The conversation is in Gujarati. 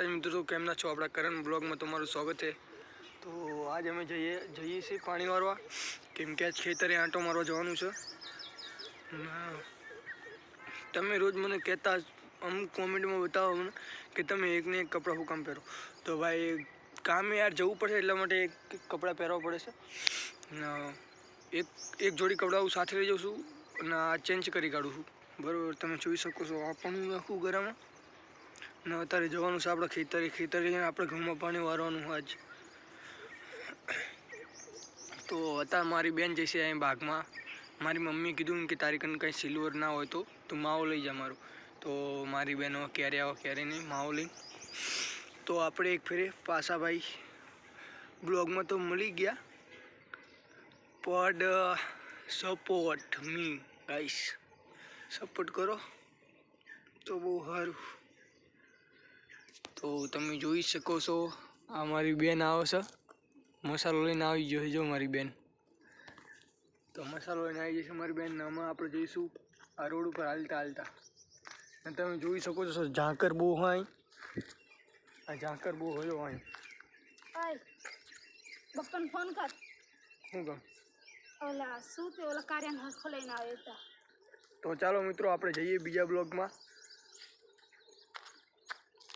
માતાજી મિત્રો કેમના છો આપણા કરણ બ્લોગમાં તમારું સ્વાગત છે. તો આજ અમે જઈએ જઈએ છીએ પાણી મારવા કેમ કે આજ ખેતરે આંટો મારવા જવાનું છે. તમે રોજ મને કહેતા અમુક કોમેન્ટમાં બતાવો મને કે તમે એકને એક કપડાં શું કામ પહેરો? તો ભાઈ, કામે યાર જવું પડશે એટલા માટે એક કપડાં પહેરવા પડે છે. એક એક જોડી કપડાં હું સાથે લઈ જાઉં છું અને આ ચેન્જ કરી કાઢું છું. બરાબર, તમે જોઈ શકો છો. આ પણ હું આખું ગરામાં. ને અત્યારે જવાનું છે આપણે ખેતરે. ખેતરે આપણે ઘઉંમાં પાણી વારવાનું હોય જ. તો અત્યારે મારી બેન જશે અહીં બાગમાં. મારી મમ્મીએ કીધું કે તારી કને કંઈ સિલ્વર ના હોય તો તું માવો લઈ જા મારું. તો મારી બહેનો ક્યારે આવો ક્યારે નહીં, માવો લઈ. તો આપણે એક ફેરે પાછા ભાઈ બ્લોગમાં તો મળી ગયા. પડ સપોર્ટ મી ગાઈસ સપોર્ટ કરો. તો બહુ સારું. તો તમે જોઈ શકો છો આ મારી બેન આવે છે. મસાલો લઈને આવી ગયો છે જો મારી બેન. તો મસાલો લઈને આવી જશે મારી બેન આમાં આપણે જઈશું આ રોડ ઉપર હાલતા હાલતા. અને તમે જોઈ શકો છો ઝાંકર બહુ હોય આ ઝાંકર બહુ હોય હોય ઓય ફોન કર. શું કહું ઓલા શું તે ઓલા કાર્યાને હરખો લઈને આવ્યો તો ચાલો મિત્રો આપણે જઈએ બીજા બ્લોગમાં.